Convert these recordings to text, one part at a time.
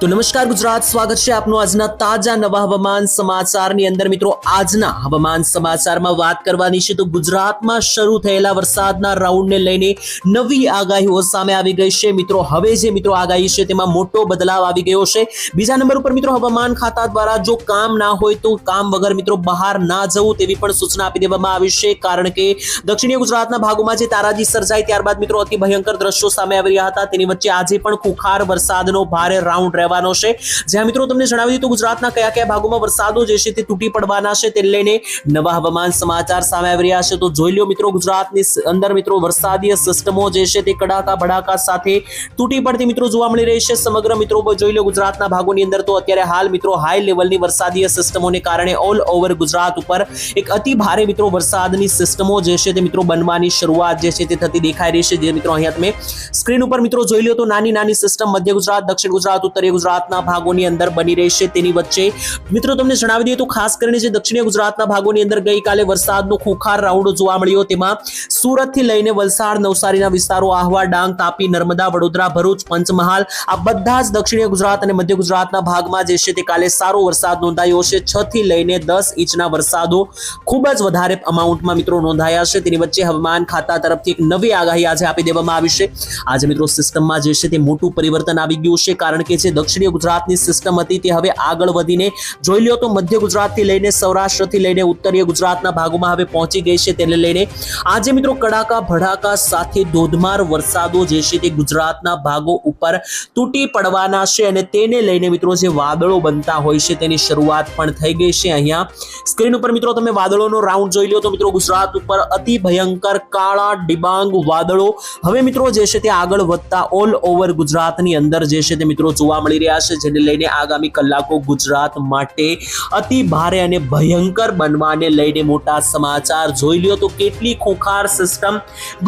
તો નમસ્કાર ગુજરાત, સ્વાગત છે આપનું આજના તાજા નવા હવામાન સમાચારની અંદર. મિત્રો, આજના હવામાન સમાચારમાં વાત કરવાની છે તો ગુજરાતમાં શરૂ થયેલા વરસાદના રાઉન્ડને લઈને નવી આગાહીઓ સામે આવી ગઈ છે. મિત્રો, હવે જે મિત્રો આગાહી છે તેમાં મોટો બદલાવ આવી ગયો છે. બીજા નંબર ઉપર મિત્રો, હવામાન ખાતા દ્વારા જો કામ ના હોય તો કામ વગર મિત્રો બહાર ના જવું તેવી પણ સૂચના આપી દેવામાં આવી છે. કારણ કે દક્ષિણીય ગુજરાતના ભાગોમાં જે તારાજી સર્જાય ત્યારબાદ મિત્રો અતિ ભયંકર દ્રશ્યો સામે આવી રહ્યા હતા. તેની વચ્ચે આજે પણ ખુખાર વરસાદનો ભારે રાઉન્ડ રહેવાનો છે. જ્યાં મિત્રો તમને જણાવી દીધું ગુજરાતના કયા કયા ભાગોમાં વરસાદો જે છે તે તૂટી પડવાના છે તે લઈને નવા હવામાન સમાચાર સામે આવી રહ્યા છે. તો જોઈ લો મિત્રો ગુજરાતની અંદર મિત્રો વરસાદીય સિસ્ટમો જે છે તે કડાકા ભડાકા સાથે તૂટી પડતી મિત્રો જોવા મળી રહી છે. સમગ્ર મિત્રો જોઈ લો ગુજરાતના ભાગોની અંદર તો અત્યારે હાલ મિત્રો હાઈ લેવલની વરસાદીય સિસ્ટમોને કારણે ઓલ ઓવર ગુજરાત ઉપર એક અતિ ભારે મિત્રો વરસાદની સિસ્ટમો જે છે તે મિત્રો બનવાની શરૂઆત જે છે તે થતી દેખાઈ રહી છે. જે મિત્રો અહીંયા તમે સ્ક્રીન ઉપર મિત્રો જોઈ લો તો નાની નાની સિસ્ટમ મધ્ય ગુજરાત, દક્ષિણ ગુજરાત ઉત્તરીય ગુજરાતના ભાગોની અંદર બની રહેશે તેની વચ્ચે. મિત્રો, તમને જણાવી દઈએ તો ખાસ કરીને જે દક્ષિણ ગુજરાતના ભાગોની અંદર ગઈકાલે વરસાદનો ખોખાર રાઉન્ડ જોવા મળ્યો. તેમાં સુરતથી લઈને વલસાડ, નવસારીના વિસ્તારો, આહવા, ડાંગ, તાપી, નર્મદા, વડોદરા, ભરૂચ, પંચમહાલ, આ બધા જ દક્ષિણ ગુજરાત અને મધ્ય ગુજરાતના ભાગમાં જે છે તે કાલે સારો વરસાદ નોંધાયો છે. છ થી લઈને દસ ઇંચના વરસાદો ખૂબ જ વધારે અમાઉન્ટમાં મિત્રો નોંધાયા છે. તેની વચ્ચે હવામાન ખાતા તરફથી એક નવી આગાહી આજે આપી દેવામાં આવી છે. આજે મિત્રો સિસ્ટમમાં જે છે તે મોટું પરિવર્તન આવી ગયું છે કારણ કે જે દક્ષિણીય ગુજરાતની સિસ્ટમ હતી. તે હવે આગળ વધીને જોઈ લો તો મધ્ય ગુજરાતથી લઈને સૌરાષ્ટ્રથી લઈને ઉત્તરીય ગુજરાતના ભાગોમાં હવે પહોંચી ગઈ છે. તેને લઈને આજે મિત્રો કડાકા, ભડાકા, સાથે ધોધમાર વરસાદો જે છે તે ગુજરાતના ભાગો ઉપર તૂટી પડવાના છે અને તેને લઈને મિત્રો જે વાદળો બનતા હોય છે તેની શરૂઆત પણ થઈ ગઈ છે. અહીંયા સ્ક્રીન ઉપર મિત્રો તમે વાદળોનો રાઉન્ડ જોઈ લો તો મિત્રો ગુજરાત ઉપર અતિ ભયંકર કાળા, ડિબાંગ વાદળો. હવે મિત્રો જે છે તે આગળ વધતા ઓલ ઓવર ગુજરાતની અંદર જે છે તે મિત્રો જોવા મળી રહ્યા છે, જેને લઈને આગામી કલાકો ગુજરાત માટે અતિ ભારે અને ભયંકર બનવાને લઈને મોટા સમાચાર જોઈ લ્યો. તો કેટલી ખોખાર સિસ્ટમ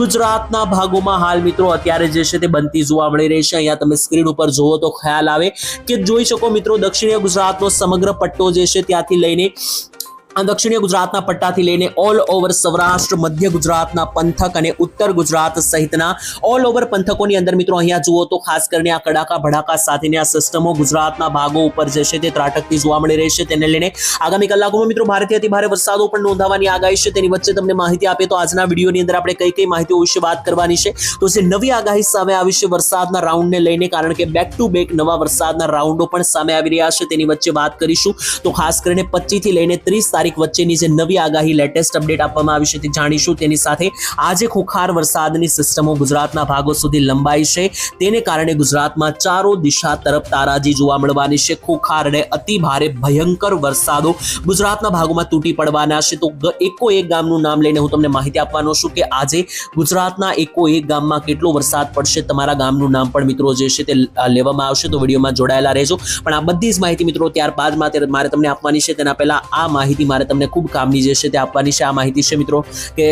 ગુજરાતના ભાગોમાં હાલ મિત્રો અત્યારે જે છે તે બનતી જોવા મળી રહી છે. અહીંયા તમે સ્ક્રીન ઉપર જુઓ તો ખ્યાલ આવે કે જોઈ શકો મિત્રો દક્ષિણીય ગુજરાતનો સમગ્ર પટ્ટો જે છે ત્યાંથી લઈને દક્ષિણીય ગુજરાતના પટ્ટાથી લઈને ઓલ ઓવર સૌરાષ્ટ્ર, મધ્ય ગુજરાતના પંથક અને ઉત્તર ગુજરાત સહિતના ઓલ ઓવર પંથકોની અંદર મિત્રો અહીંયા જુઓ તો ખાસ કરીને આ કડાકા, ભડાકા સાથેની આ સિસ્ટમો ગુજરાતના ભાગો ઉપર જે છે તે ત્રાટકતી જોવા મળી રહી છે. તેને લઈને આગામી કલાકોમાં મિત્રો ભારેથી અતિ ભારે વરસાદો પણ નોંધાવાની આગાહી છે. તેની વચ્ચે તમને માહિતી આપીએ તો આજના વિડીયોની અંદર આપણે કઈ કઈ માહિતીઓ વિશે વાત કરવાની છે. તો જે નવી આગાહી સામે આવી છે વરસાદના રાઉન્ડને લઈને કારણ કે બેક ટુ બેક નવા વરસાદના રાઉન્ડો પણ સામે આવી રહ્યા છે. તેની વચ્ચે વાત કરીશું તો ખાસ કરીને પચીસથી લઈને ત્રીસ તારીખ વચ્ચેની જે નવી આગાહી લેટેસ્ટ અપડેટ આપવામાં આવી છે તે જાણીશું. તેની સાથે આજે ખોખાર વરસાદની સિસ્ટમો ગુજરાતના ભાગો સુધી લંબાઈ છે. તેને કારણે ગુજરાતમાં ચારો દિશા તરફ તારાજી જોવા મળવાની છે. ખોખાર અને અતિ ભારે ભયંકર વરસાદો ગુજરાતના ભાગોમાં તૂટી પડવાના છે. તો એકો એક ગામનું નામ લઈને હું તમને માહિતી આપવાનો છું કે આજે ગુજરાતના એકો એક ગામમાં કેટલો વરસાદ પડશે તમારા ગામનું નામ પણ મિત્રો જે છે તે લેવામાં આવશે. તો વિડીયોમાં જોડાયેલા રહેજો. પણ આ બધી જ માહિતી મિત્રો ત્યારબાદ મારે તમને આપવાની છે. તેના પહેલા આ માહિતી મારે તમને ખૂબ કામની જે છે તે આપવાની છે. આ માહિતી છે મિત્રો કે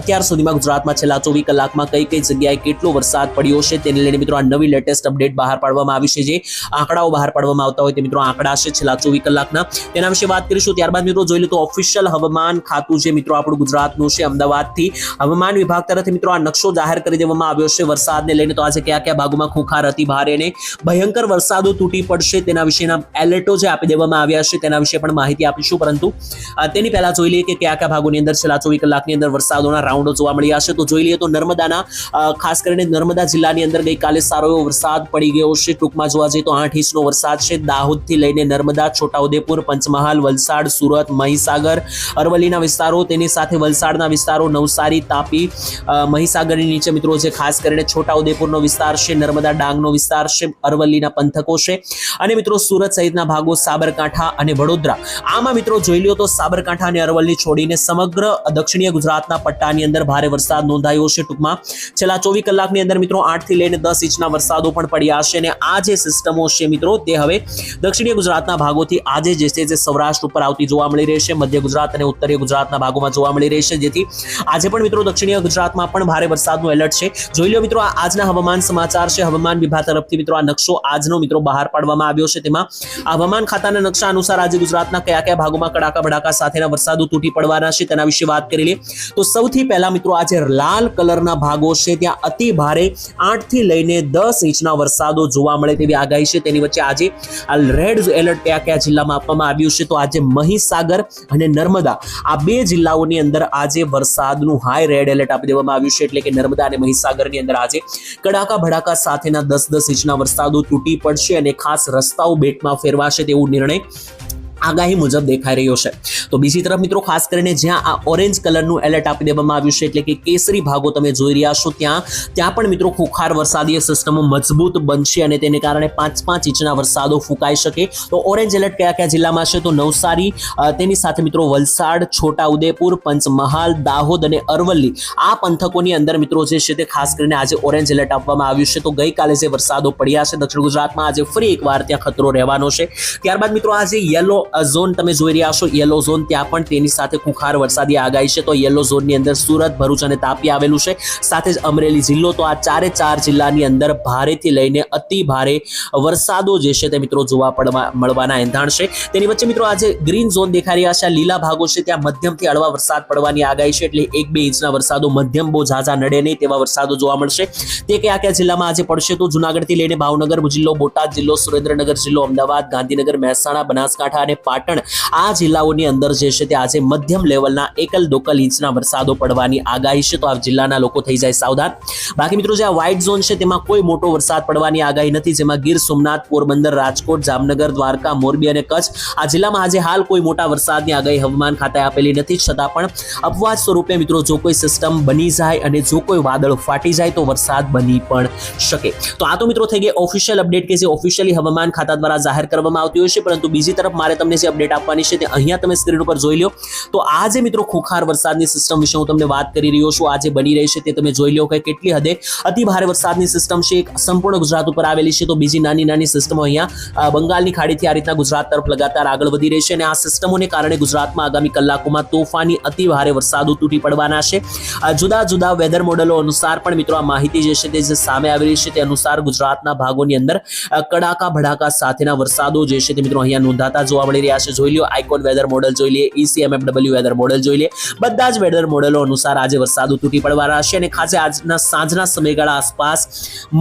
અત્યાર સુધીમાં ગુજરાતમાં છેલ્લા ચોવીસ કલાકમાં કઈ કઈ જગ્યાએ કેટલો વરસાદ પડ્યો છે તેને લઈને મિત્રો આ નવી લેટેસ્ટ અપડેટ બહાર પાડવામાં આવી છે. જે આંકડાઓ બહાર પાડવામાં આવતા હોય તે મિત્રો આંકડા છે છેલ્લા ચોવીસ કલાકના. તેના વિશે વાત કરીશું. ત્યારબાદ મિત્રો જોઈ લો તો ઓફિશિયલ હવામાન ખાતું છે મિત્રો આપણું ગુજરાતનું છે અમદાવાદથી. હવામાન વિભાગ તરફથી મિત્રો આ નકશો જાહેર કરી દેવામાં આવ્યો છે. વરસાદને લઈને તો આજે કયા કયા ભાગોમાં ખુખાર અતિ ભારે અને ભયંકર વરસાદો તૂટી પડશે તેના વિશેના એલર્ટો જે આપી દેવામાં આવ્યા છે તેના વિશે પણ માહિતી આપીશું. પરંતુ તેની પહેલા જોઈ લઈએ કે કયા કયા ભાગોની અંદર છેલ્લા ચોવીસ કલાકની અંદર વરસાદોના રાઉન્ડો જોવા મળ્યા છે. તો જોઈ લઈએ તો નર્મદાના ખાસ કરીને નર્મદા જિલ્લાની અંદર ગઈકાલે સારો એવો વરસાદ પડી ગયો છે. ટૂંકમાં જોવા જઈએ તો આઠ ઇંચનો વરસાદ છે. દાહોદથી લઈને નર્મદા, છોટાઉદેપુર, પંચમહાલ, વલસાડ, સુરત, મહીસાગર, અરવલ્લીના વિસ્તારો, તેની સાથે વલસાડના વિસ્તારો, નવસારી, તાપી મહીસાગરની નીચે મિત્રો જે ખાસ કરીને છોટાઉદેપુરનો વિસ્તાર છે, નર્મદા ડાંગનો વિસ્તાર છે, અરવલ્લીના પંથકો છે. અને મિત્રો સુરત સહિતના ભાગો સાબરકાંઠા અને વડોદરા. આમાં મિત્રો જોઈ લ્યો તો સાબરકાંઠા અને અરવલ્લી છોડીને સમગ્ર દક્ષિણીય ગુજરાતના પટ્ટાની અંદર ભારે વરસાદ નોંધાયો છે ટૂંકમાં. છેલ્લા ચોવીસ કલાકની અંદર મિત્રો આઠથી લઈને દસ ઇંચના વરસાદો પણ પડ્યા છે અને આ જે સિસ્ટમો છે મિત્રો તે હવે દક્ષિણીય ગુજરાતના ભાગોથી આજે જે છે સૌરાષ્ટ્ર ઉપર આવતી જોવા મળી રહી છે, મધ્ય ગુજરાત અને ઉત્તરીય ગુજરાતના ભાગોમાં જોવા મળી રહી જેથી આજે પણ મિત્રો દક્ષિણીય ગુજરાતમાં પણ ભારે વરસાદનું એલર્ટ છે. જોઈ લો મિત્રો આજના હવામાન સમાચાર છે. હવામાન વિભાગ તરફથી મિત્રો આ નકશો આજનો મિત્રો બહાર પાડવામાં આવ્યો છે. તેમાં હવામાન ખાતાના નકશા અનુસાર આજે ગુજરાતના કયા કયા ભાગોમાં કડાકા ભડાકા સાથેના વરસાદો તૂટી પડવાના છે, તેના વિશે વાત કરી લે તો સૌથી પહેલા મિત્રો આજે લાલ કલરના ભાગો છે, ત્યાં અતિ ભારે આઠથી લઈને દસ ઇંચના વરસાદો જોવા મળે તેવી આગાહી છે. તેની વચ્ચે આજે આ રેડ એલર્ટ કયા કયા જિલ્લામાં આપવામાં આવ્યું છે? તો આજે મહીસાગર અને નર્મદા, આ બે જિલ્લાઓની અંદર આજે વરસાદનું હાઈ રેડ એલર્ટ આપી દેવામાં આવ્યું છે. એટલે કે નર્મદા અને મહીસાગરની અંદર આજે કડાકા ભડાકા સાથેના દસ દસ ઇંચના વરસાદો તૂટી પડશે અને ખાસ રસ્તાઓ બેટમાં ફેરવાશે તેવો નિર્ણય આગાહી મુજબ દેખાઈ રહ્યો છે. તો બીજી તરફ મિત્રો, ખાસ કરીને જ્યાં આ ઓરેન્જ કલરનું એલર્ટ આપી દેવામાં આવ્યું છે, એટલે કે કેસરી ભાગો તમે જોઈ રહ્યા છો ત્યાં ત્યાં પણ મિત્રો ખુખાર વરસાદીય સિસ્ટમો મજબૂત બનશે અને તેને કારણે પાંચ પાંચ ઇંચના વરસાદો ફૂંકાઈ શકે. તો ઓરેન્જ એલર્ટ કયા કયા જિલ્લામાં છે? તો નવસારી તેની સાથે મિત્રો વલસાડ છોટા ઉદેપુર પંચમહાલ, દાહોદ અને અરવલ્લી. આ પંથકોની અંદર મિત્રો જે છે તે ખાસ કરીને આજે ઓરેન્જ એલર્ટ આપવામાં આવ્યું છે. તો ગઈકાલે જે વરસાદો પડ્યા છે દક્ષિણ ગુજરાતમાં, આજે ફરી એકવાર ત્યાં ખતરો રહેવાનો છે. ત્યારબાદ મિત્રો આજે યલો ઝોન તમે જોઈ રહ્યા છો, યલો ઝોન, ત્યાં પણ તેની સાથે ખુખાર વરસાદી આગાહી છે. તો યલો ઝોનની અંદર સુરત, ભરૂચ અને તાપી આવેલું છે. સાથે જ અમરેલી જિલ્લો, તો આ ચારે ચાર જિલ્લાની અંદર ભારેથી લઈને અતિ ભારે વરસાદો જે છે તે મિત્રો જોવા પડવા મળવાના એંધાણ છે. તેની વચ્ચે મિત્રો આજે ગ્રીન ઝોન દેખાઈ રહ્યા છે. આ લીલા ભાગો છે, ત્યાં મધ્યમથી હળવા વરસાદ પડવાની આગાહી છે, એટલે એક બે ઇંચના વરસાદો મધ્યમ બહુ ઝાઝા નડે નહીં તેવા વરસાદો જોવા મળશે. તે કયા કયા જિલ્લામાં આજે પડશે તો જુનાગઢથી લઈને ભાવનગર જિલ્લો, બોટાદ જિલ્લો, સુરેન્દ્રનગર જિલ્લો, અમદાવાદ, ગાંધીનગર, મહેસાણા, બનાસકાંઠા અને પાટણ આ જિલ્લાઓની અંદર જે છે તે આજે મધ્યમ લેવલના એકલ દોકલ ઇંચના વરસાદો પડવાની આગાહી છે. તો આ જિલ્લાના લોકો થઈ જાય સાવધાન. બાકી મિત્રો જે આ વ્હાઇટ ઝોન છે તેમાં કોઈ મોટો વરસાદ પડવાની આગાહી નથી. જેમાં ગીર સોમનાથ, પોરબંદર, રાજકોટ, જામનગર, દ્વારકા, મોરબી અને કચ્છ આ જિલ્લામાં આજે હાલ કોઈ મોટા વરસાદની આગાહી હવામાન ખાતાએ આપેલી નથી. છતાં પણ અપવાદ સ્વરૂપે મિત્રો જો કોઈ સિસ્ટમ બની જાય અને જો કોઈ વાદળ ફાટી જાય તો વરસાદ બની પણ શકે. તો આ તો મિત્રો થઈ ગઈ ઓફિશિયલ અપડેટ કે જે ઓફિશિયલી હવામાન ખાતા દ્વારા જાહેર કરવામાં આવતી હોય છે. પરંતુ બીજી તરફ મારે તમને જે અપડેટ આપવાની છે તે અહીંયા તમે સ્ક્રીન ઉપર જોઈ લો. તો આ જે મિત્રો ખોખાર વરસાદની સિસ્ટમ વિશે હું તમને વાત કરી રહ્યો છું આજે બની રહી છે તે તમે જોઈ લો કે કેટલી હદે અતિ ભારે વરસાદની સિસ્ટમ છે, એક સંપૂર્ણ ગુજરાત ઉપર આવેલી છે. તો બીજી નાની નાની સિસ્ટમો અહીંયા બંગાળની ખાડીથી આ રીતના ગુજરાત તરફ લગાતાર આગળ વધી રહી છે અને આ સિસ્ટમોને કારણે ગુજરાતમાં આગામી કલાકોમાં તોફાની અતિ ભારે વરસાદો તૂટી પડવાના છે. જુદા જુદા વેધર મોડેલો અનુસાર પણ મિત્રો આ માહિતી જે છે તે જે સામે આવી રહી છે તે અનુસાર ગુજરાતના ભાગોની અંદર કડાકા ભડાકા સાથેના વરસાદો જે છે તે મિત્રો અહીંયા નોંધાતા જોવા મળી રહ્યા છે. જોઈ લો આઇકોન વેધર મોડેલ જોઈ લઈએ ઈસીએમએફડબલ્યુ વેધર મોડેલ જોઈ લઈએ. બધા જ વેધર મોડેલો અનુસાર આજે વરસાદ તૂટી પડવાના છે અને ખાસ આજના સાંજના સમયગાળા આસપાસ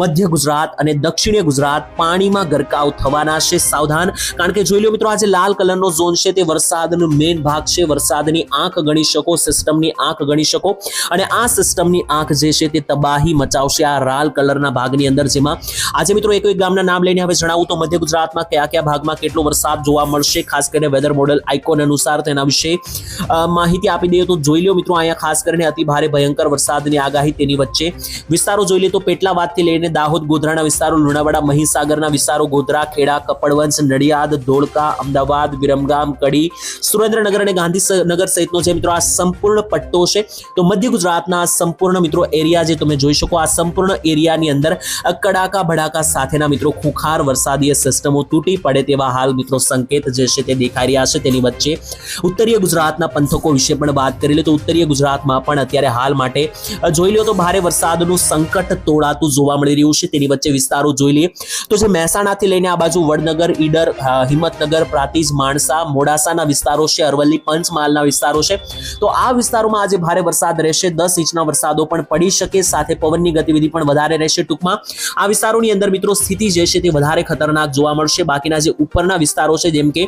મધ્ય ગુજરાત અને દક્ષિણીય ગુજરાત પાણીમાં ગરકાવ થવાના છે. સાવધાન, કારણ કે જોઈ લો મિત્રો, આજે લાલ કલરનો ઝોન છે તે વરસાદનો મેઇન ભાગ છે. વરસાદની આંખ ગણી શકો સિસ્ટમની આંખ ગણી શકો અને આ સિસ્ટમની આંખ જે છે તે તબાહી મચાવશે. આ લાલ કલરના ભાગની અંદર જેમાં આજે મિત્રો એક એક ગામના નામ લઈને હવે જણાવું તો મધ્ય ગુજરાતમાં કયા કયા ભાગમાં કેટલો વરસાદ જોવા મળશે. ખાસ કરીને વેધર મોડેલ આઇકોન અનુસાર તેના વિશે માહિતી આપી દઈએ તો જોઈ લો મિત્રો, અહીંયા ખાસ કરીને અતિ ભારે ભયંકર વરસાદની આગાહી તેની વચ્ચે. વિસ્તારો જોઈ લે તો પેટલાવાદથી લઈને દાહોદ, ગોધરાના વિસ્તારો, લુણાવાડા, મહીસાગરના વિસ્તારો, ગોધરા, ખેડા કપડવંશ નડિયાદ, ધોળકા, અમદાવાદ, વિરમગામ, કડી, સુરેન્દ્રનગર અને ગાંધીનગર સહિતનો જે મિત્રો આ સંપૂર્ણ પટ્ટો છે. તો મધ્ય ગુજરાતના આ સંપૂર્ણ મિત્રો એરિયા જે તમે જોઈ શકો, આ સંપૂર્ણ એરિયાની અંદર કડાકા ભડાકા સાથેના મિત્રો ખુખાર વરસાદીય સિસ્ટમો તૂટી પડે તેવા હાલ મિત્રો સંકેત જે છે તે દેખાઈ રહ્યા છે તેની વચ્ચે. ઉત્તરીય ગુજરાતના પંથકો વિશે પણ વાત કરી લે તો ઉત્તરીય ગુજરાતમાં પણ અત્યારે હાલ માટે જોઈ લો તો ભારે વરસાદનું સંકટ તોડાતું જોવા મળી રહ્યું છે. તેની વચ્ચે વિસ્તારો જોઈ લઈએ તો જે મહેસાણાથી લઈને આ બાજુ વડનગર, ઈડર હિંમતનગર, પ્રાતિજ, માણસા, મોડાસાના વિસ્તારો છે, અરવલ્લી, પંચમહાલના વિસ્તારો છે. તો આ વિસ્તારોમાં આજે ભારે વરસાદ રહેશે. દસ ઇંચના વરસાદો પણ પડી શકે, સાથે પવનની ગતિવિધિ પણ વધારે રહેશે ટૂંકમાં. આ વિસ્તારોની અંદર મિત્રો સ્થિતિ જે છે તે વધારે ખતરનાક જોવા મળશે. બાકીના જે ઉપરના વિસ્તારો છે, જેમ કે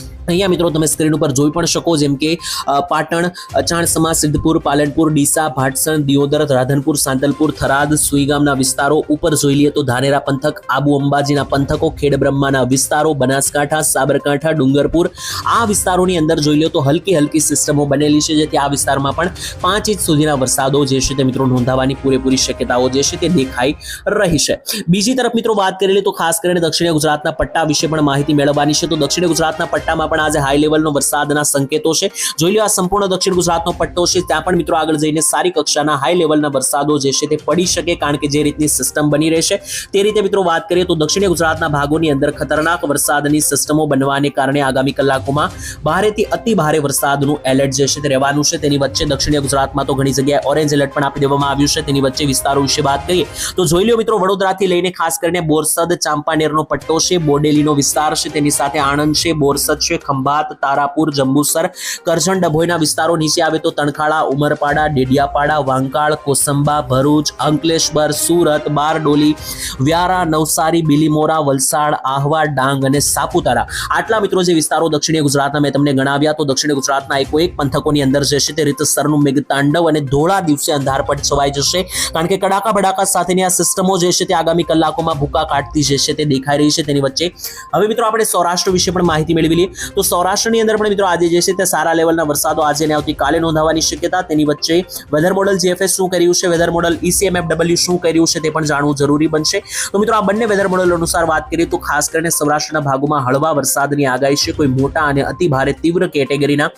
અહીંયા મિત્રો તમે સ્ક્રીન ઉપર જોઈ પણ શકો જેમ કે પાટણ અચાણસમા સિદ્ધપુર, પાલનપુર, ડીસા, ભાટસણ, દિયોદર, રાધનપુર, સાંતલપુર, થરાદ સુઈગામના વિસ્તારો ઉપર જોઈ લઈએ તો ધાનેરા પંથક, આબુ અંબાજીના પંથકો, ખેડબ્રહ્માના વિસ્તારો, બનાસકાંઠા, સાબરકાંઠા, ડુંગરપુર, આ વિસ્તારોની અંદર જોઈ લો તો હલકી હલકી સિસ્ટમો બનેલી છે, જેથી આ વિસ્તારમાં પણ પાંચ ઇંચ સુધીના વરસાદો જે છે તે મિત્રો નોંધાવાની પૂરેપૂરી શક્યતાઓ જે છે તે દેખાઈ રહી છે. બીજી તરફ મિત્રો વાત કરી લઈએ તો ખાસ કરીને દક્ષિણ ગુજરાતના પટ્ટા વિશે પણ માહિતી મેળવવાની છે. તો દક્ષિણ ગુજરાતના પટ્ટામાં પણ આજે હાઈ લેવલનો વરસાદના સંકેતો છે. જોઈ લો આ સંપૂર્ણ દક્ષિણ ગુજરાતનો પટ્ટો છે. ત્યાં પણ મિત્રો આગળ જઈને સારી કક્ષાના હાઈ લેવલના વરસાદો જે છે તે પડી શકે કારણ કે જે રીતની સિસ્ટમ બની રહેશે. તે રીતે મિત્રો વાત કરીએ તો દક્ષિણ ગુજરાતના ભાગોની અંદર ખતરનાક વરસાદની સિસ્ટમો બનવાને કારણે આગામી કલાકોમાં ભારેથી અતિ ભારે વરસાદનું એલર્ટ જે છે તે રહેવાનું છે. તેની વચ્ચે દક્ષિણ ગુજરાતમાં તો ઘણી જગ્યાએ ઓરેન્જ એલર્ટ પણ આપી દેવામાં આવ્યું છે. તેની વચ્ચે વિસ્તારો વિશે વાત કરીએ તો જોઈ લો મિત્રો વડોદરાથી લઈને ખાસ કરીને બોરસદ, ચાંપાનેરનો પટ્ટો છે. બોડેલીનો વિસ્તાર છે. તેની સાથે આણંદ છે. બોરસદ છે. ખંભાત, તારાપુર, જંબુસર, કરજણ ડભોઈના વિસ્તારો નીચે આવે તો તણખાળા, ઉમરપાડા, ડેડિયાપાડા, વાંકાળ, કોસંબા, ભરૂચ, અંકલેશ્વર, સુરત, બારડોલી, વ્યારા, નવસારી, બિલીમોરા, વલસાડ, આહવા, ડાંગ અને સાપુતારા. આટલા મિત્રો જે વિસ્તારો દક્ષિણીય ગુજરાતના મેં તમને ગણાવ્યા, તો દક્ષિણ ગુજરાતના એકો એક પંથકોની અંદર જે છે તે રીતસરનું મેઘતાંડવ અને ધોળા દિવસે અંધારપટ છવાઈ જશે. કારણ કે કડાકા ભડાકા સાથેની આ સિસ્ટમો જે છે તે આગામી કલાકોમાં ભૂકા કાઢતી જે છે તે દેખાઈ રહી છે તેની વચ્ચે. હવે મિત્રો આપણે સૌરાષ્ટ્ર વિશે પણ માહિતી મેળવી લઈએ. તો સૌરાષ્ટ્રની અંદર પણ મિત્રો આજે જે છે તે સારા લેવલના વરસાદો આજે અને આવતીકાલે નોંધાવાની શક્યતા તેની વચ્ચે વેધર મોડલ જીએફએસ શું કર્યું છે વેધર મોડલ ઈસીએમએફડબલ્યુ શું કર્યું છે તે પણ જાણવું જરૂરી બનશે. તો મિત્રો આ બંને વેધર મોડલ અનુસાર વાત કરીએ તો ખાસ કરીને સૌરાષ્ટ્રના ભાગોમાં હળવા વરસાદની આગાહી છે, કોઈ મોટા અને અતિ ભારે તીવ્ર કેટેગરીના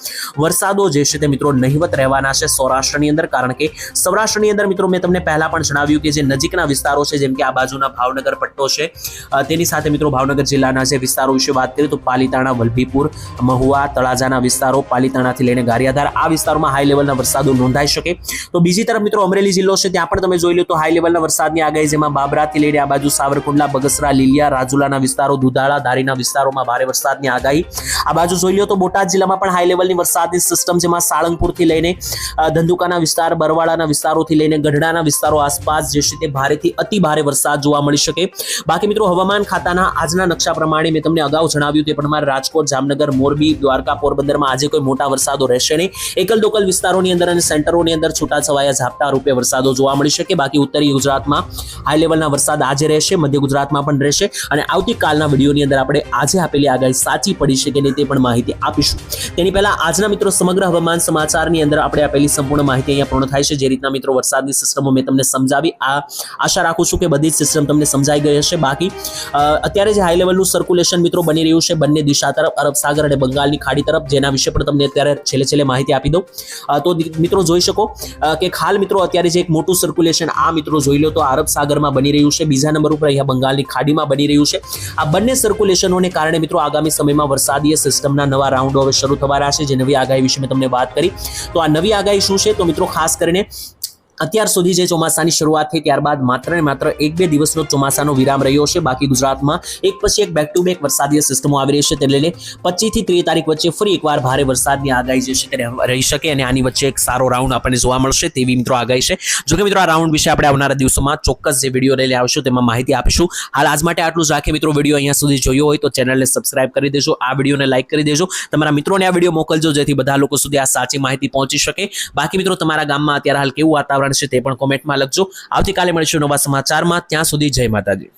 વરસાદો જે છે તે મિત્રો નહિવત રહેવાના છે સૌરાષ્ટ્રની અંદર. કારણ કે સૌરાષ્ટ્રની અંદર મિત્રો મેં તમને પહેલા પણ જણાવ્યું કે જે નજીકના વિસ્તારો છે, જેમ કે આ બાજુના ભાવનગર પટ્ટો છે તેની સાથે મિત્રો ભાવનગર જિલ્લાના જે વિસ્તારો વિશે વાત કરીએ તો પાલિતાણા, વલભીપુર મહુવા, તળાજાના વિસ્તારો, પાલીતાણાથી લઈને ગારિયાધાર, આ વિસ્તારોમાં હાઈ લેવલના વરસાદો નોંધાઈ શકે. તો બીજી તરફ મિત્રો અમરેલી જિલ્લો છે, ત્યાં પણ તમે જોઈ લો તો હાઈ લેવલના વરસાદની આગાહી, જેમાં બાબરાથી લઈને આ બાજુ સાવરકુંડલા, બગસરા, લીલિયા, રાજુલાના વિસ્તારો, દુધાળા, ધારીના વિસ્તારોમાં ભારે વરસાદની આગાહી. આ બાજુ જોઈ લો તો બોટાદ જિલ્લામાં પણ હાઈ લેવલની વરસાદની સિસ્ટમ જેમાં સાળંગપુરથી લઈને ધંધુકાના વિસ્તાર, બરવાળાના વિસ્તારોથી લઈને ગઢડાના વિસ્તારો આસપાસ જે છે તે ભારેથી અતિ ભારે વરસાદ જોવા મળી શકે. બાકી મિત્રો હવામાન ખાતાના આજના નકશા પ્રમાણે મેં તમને અગાઉ જણાવ્યું તે પ્રમાણે રાજકોટ, જામનગર મોરબી, દ્વારકા, પોરબંદરમાં આજે કોઈ મોટા વરસાદો રહેશે નહીં. એકલ દોકલ વિસ્તારોની અંદર અને સેન્ટરોની અંદર છૂટાછવાયા ઝાપટા રૂપે વરસાદો જોવા મળી શકે. બાકી ઉત્તરી ગુજરાતમાં હાઈ લેવલના વરસાદ આજે રહેશે, મધ્ય ગુજરાતમાં પણ રહેશે અને આવતીકાલના વિડીયોની અંદર આપણે આજે આપેલી આગાહી સાચી પડી શકે નહીં તે પણ માહિતી આપીશું. તેની પહેલા આજના મિત્રો સમગ્ર હવામાન સમાચારની અંદર આપણે આપેલી સંપૂર્ણ માહિતી અહીંયા પૂર્ણ થાય છે. જે રીતના મિત્રો વરસાદની સિસ્ટમો મેં તમને સમજાવી. આ આશા રાખું છું કે બધી જ સિસ્ટમ તમને સમજાઈ ગઈ હશે. બાકી અત્યારે જે હાઈ લેવલનું સર્ક્યુલેશન મિત્રો બની રહ્યું છે, બંને દિશા તરફ, અરબ સાગર અને બંગાળની ખાડી તરફ, જેના વિશે પણ તમને અત્યારે છેલ્લે છેલ્લે માહિતી આપી દઉં. તો મિત્રો જોઈ શકો કે હાલ મિત્રો અત્યારે જે એક મોટું સર્ક્યુલેશન આ મિત્રો જોઈ લો તો આરબ સાગરમાં બની રહ્યું છે. બીજા નંબર ઉપર અહીંયા બંગાળની ખાડીમાં બની રહ્યું છે. આ બંને સર્ક્યુલેશનોને કારણે મિત્રો આગામી સમયમાં વરસાદીય સિસ્ટમના નવા રાઉન્ડો હવે શરૂ થવા રહ્યા છે, જે નવી આગાહી વિશે મેં તમને વાત કરી. તો આ નવી આગાહી શું છે? તો મિત્રો ખાસ કરીને અત્યાર સુધી જે ચોમાસાની શરૂઆત થઈ ત્યારબાદ માત્ર ને માત્ર એક બે દિવસનો ચોમાસાનો વિરામ રહ્યો છે. બાકી ગુજરાતમાં એક પછી એક બેક ટુ બેક વરસાદીય સિસ્ટમો આવી રહી છે. તે લઈને પચીસથી ત્રીસ તારીખ વચ્ચે ફરી એકવાર ભારે વરસાદની આગાહી જે છે તે રહી શકે અને આની વચ્ચે એક સારો રાઉન્ડ આપણને જોવા મળશે તેવી મિત્રો આગાહી છે. જો કે મિત્રો આ રાઉન્ડ વિશે આપણે આવનારા દિવસોમાં ચોક્કસ જે વીડિયો લઈને આવશું તેમાં માહિતી આપીશું. હાલ આજ માટે આટલું જ. રાખીએ મિત્રો વીડિયો અહીંયા સુધી જોયો હોય તો ચેનલને સબસ્ક્રાઇબ કરી દેજો. આ વિડીયોને લાઇક કરી દેજો. તમારા મિત્રોને આ વીડિયો મોકલજો જેથી બધા લોકો સુધી આ સાચી માહિતી પહોંચી શકે. બાકી મિત્રો તમારા ગામમાં અત્યારે હાલ કેવું વાતાવરણ છે તે પણ કોમેન્ટમાં લખજો. આવતીકાલે મળીશું નવા સમાચારમાં. ત્યાં સુધી જય માતાજી.